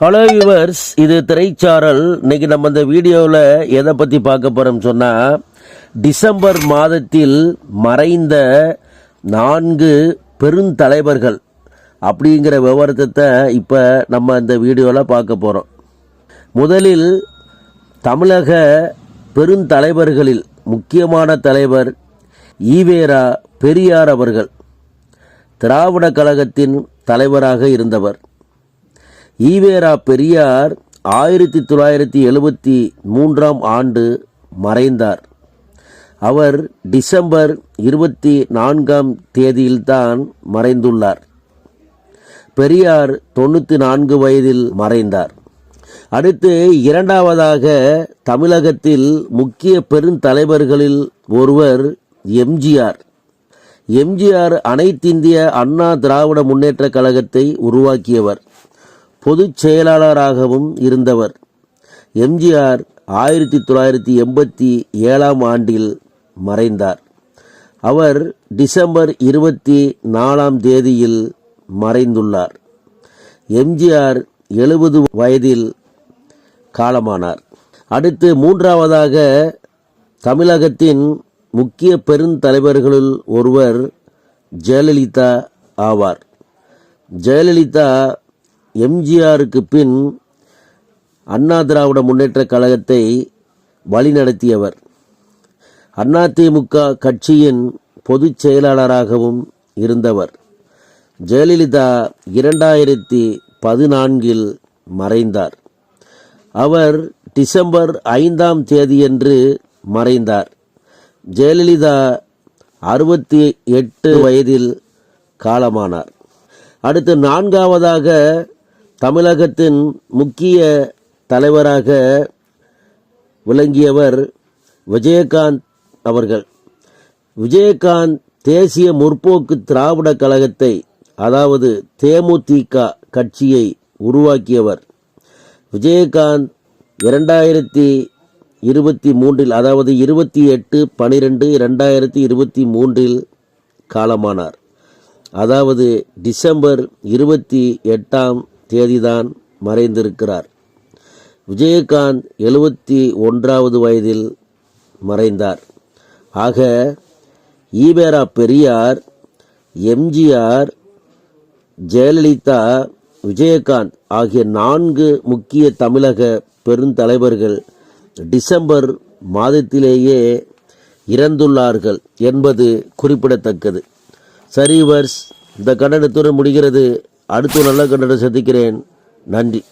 Hello viewers இது திரைச்சாரல். இன்னைக்கு நம்ம இந்த வீடியோவில் எதை பற்றி பார்க்க போகிறோம் சொன்னால் டிசம்பர் மாதத்தில் மறைந்த நான்கு பெருந்தலைவர்கள் அப்படிங்கிற விவரத்தை இப்போ நம்ம இந்த வீடியோவில் பார்க்க போகிறோம் முதலில் தமிழக பெருந்தலைவர்களில் முக்கியமான தலைவர் ஈவேரா பெரியார் அவர்கள் திராவிட கழகத்தின் தலைவராக இருந்தவர். ஈவேரா பெரியார் ஆயிரத்தி தொள்ளாயிரத்தி எழுபத்தி மூன்றாம் ஆண்டு மறைந்தார். அவர் டிசம்பர் இருபத்தி நான்காம் தேதியில்தான் மறைந்துள்ளார். பெரியார் தொண்ணூற்றி நான்கு வயதில் மறைந்தார். அடுத்து இரண்டாவதாக தமிழகத்தில் முக்கிய பெருந்தலைவர்களில் ஒருவர் எம்ஜிஆர். எம்ஜிஆர் அனைத்திந்திய அண்ணா திராவிட முன்னேற்றக் கழகத்தை உருவாக்கியவர். பொதுச் செயலாளராகவும் இருந்தவர். எம்ஜிஆர் ஆயிரத்தி தொள்ளாயிரத்தி எண்பத்தி ஏழாம் ஆண்டில் மறைந்தார். அவர் டிசம்பர் இருபத்தி நாலாம் தேதியில் மறைந்துள்ளார். எம்ஜிஆர் எழுபது வயதில் காலமானார். அடுத்து மூன்றாவதாக தமிழகத்தின் முக்கிய பெருந்தலைவர்களுள் ஒருவர் ஜெயலலிதா ஆவார். ஜெயலலிதா எம்ஜிஆருக்கு பின் அண்ணா திராவிட முன்னேற்றக் கழகத்தை வழிநடத்தியவர். அதிமுக கட்சியின் பொதுச் செயலாளராகவும் இருந்தவர். ஜெயலலிதா இரண்டாயிரத்தி பதினான்கில் மறைந்தார். அவர் டிசம்பர் ஐந்தாம் தேதியன்று மறைந்தார். ஜெயலலிதா அறுபத்தி எட்டு வயதில் காலமானார். அடுத்து நான்காவதாக தமிழகத்தின் முக்கிய தலைவராக விளங்கியவர் விஜயகாந்த் அவர்கள். விஜயகாந்த் தேசிய முற்போக்கு திராவிட கழகத்தை அதாவது தேமுதிக கட்சியை உருவாக்கியவர். விஜயகாந்த் இரண்டாயிரத்தி இருபத்தி மூன்றில் அதாவது இருபத்தி எட்டு பனிரெண்டு இரண்டாயிரத்தி இருபத்தி மூன்றில் காலமானார். அதாவது டிசம்பர் இருபத்தி எட்டாம் தேதிதான் மறைந்திருக்கிறார். விஜயகாந்த் எழுபத்தி ஒன்றாவது வயதில் மறைந்தார். ஆக ஈவேரா பெரியார் எம்ஜிஆர் ஜெயலலிதா விஜயகாந்த் ஆகிய நான்கு முக்கிய தமிழக பெருந்தலைவர்கள் டிசம்பர் மாதத்திலேயே இறந்துள்ளார்கள் என்பது குறிப்பிடத்தக்கது. சரிவர்ஸ் இந்த கண்டனத்துடன் முடிகிறது. அடுத்து ஒரு நல்ல கண்டனம் சந்திக்கிறேன். நன்றி.